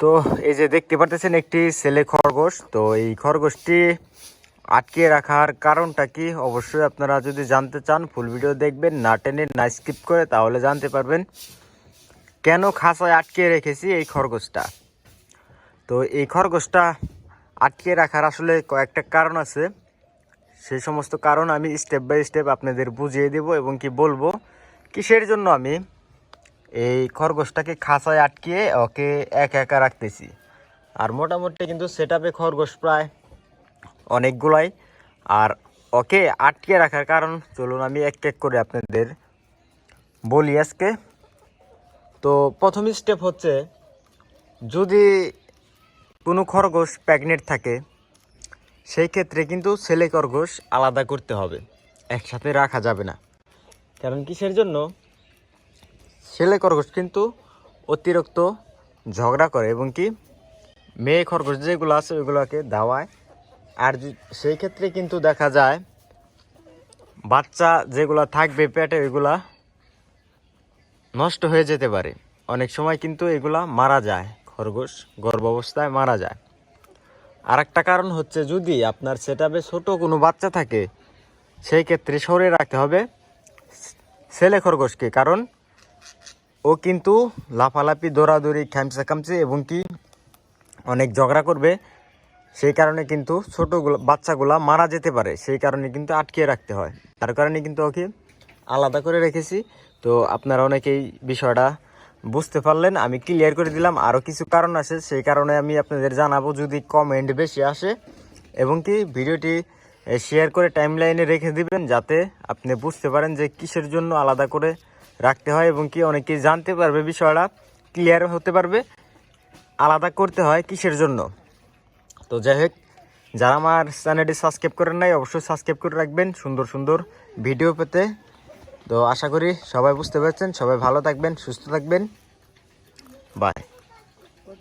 তো এই যে দেখতে পারতেছেন একটি ছেলে খরগোশ, তো এই খরগোশটি আটকে রাখার কারণটা কি? অবশ্যই আপনারা যদি জানতে চান, ফুল ভিডিও দেখবেন, না টেনে, না স্কিপ করে তাহলে জানতে পারবেন কেন খাঁচায় আটকে রেখেছি এই খরগোশটা। তো এই খরগোশটা আটকে রাখার আসলে কয়েকটা কারণ আছে। সেই সমস্ত কারণ আমি স্টেপ বাই স্টেপ আপনাদের বুঝিয়ে দেব এবং কি বলব? কিসের জন্য আমি এই খরগোশটাকে খাঁচায় আটকিয়ে ওকে একা একা রাখতেছি। আর মোটামুটি কিন্তু সেট আপে খরগোশ প্রায় অনেকগুলাই। আর ওকে আটকে রাখার কারণ চলুন আমি এক এক করে আপনাদের বলি আজকে। তো প্রথম স্টেপ হচ্ছে, যদি কোনো খরগোশ প্রেগনেন্ট থাকে, সেই ক্ষেত্রে কিন্তু ছেলে খরগোশ আলাদা করতে হবে। একসাথে রাখা যাবে না। কারণ কিসের জন্য? ছেলে খরগোশ কিন্তু অতিরিক্ত ঝগড়া করে এবং কি মেয়ে খরগোশ যেগুলো আছে ওইগুলোকে দাওয়ায়। আর সেই ক্ষেত্রে কিন্তু দেখা যায় বাচ্চা যেগুলো থাকবে পেটে, ওইগুলা নষ্ট হয়ে যেতে পারে। অনেক সময় কিন্তু এগুলা মারা যায়, খরগোশ গর্ভ অবস্থায় মারা যায়। আর একটা কারণ হচ্ছে যদি আপনার সেটাবে ছোট কোনো বাচ্চা থাকে, সেই ক্ষেত্রে সরে রাখতে হবে ছেলে খরগোশকে। কারণ ও কিন্তু লাফালাফি, দৌড়াদৌড়ি খ্যামচা খামচে এবং কি অনেক ঝগড়া করবে। সেই কারণে কিন্তু ছোটোগুলো বাচ্চাগুলা মারা যেতে পারে। সেই কারণে কিন্তু আটকে রাখতে হয়। তার কারণে কিন্তু ওকে আলাদা করে রেখেছি। তো আপনারা অনেকেই বিষয়টা বুঝতে পারলেন, আমি ক্লিয়ার করে দিলাম। আরও কিছু কারণ আছে, সেই কারণে আমি আপনাদের জানাব যদি কমেন্ট বেশি আসে। এবং কি ভিডিওটি শেয়ার করে টাইম লাইনে রেখে দিবেন, যাতে আপনি বুঝতে পারেন যে কিসের জন্য আলাদা করে রাখতে হয় এবং কি অনেকে জানতে পারবে বিষয়টা ক্লিয়ার হতে পারবে, আলাদা করতে হয় কিসের জন্য। তো যাই হোক, যারা আমার চ্যানেলটি সাবস্ক্রাইব করেন নাই, অবশ্যই সাবস্ক্রাইব করে রাখবেন, সুন্দর সুন্দর ভিডিও পেতে। তো আশা করি সবাই বুঝতে পারছেন, সবাই ভালো থাকবেন, সুস্থ থাকবেন। বাই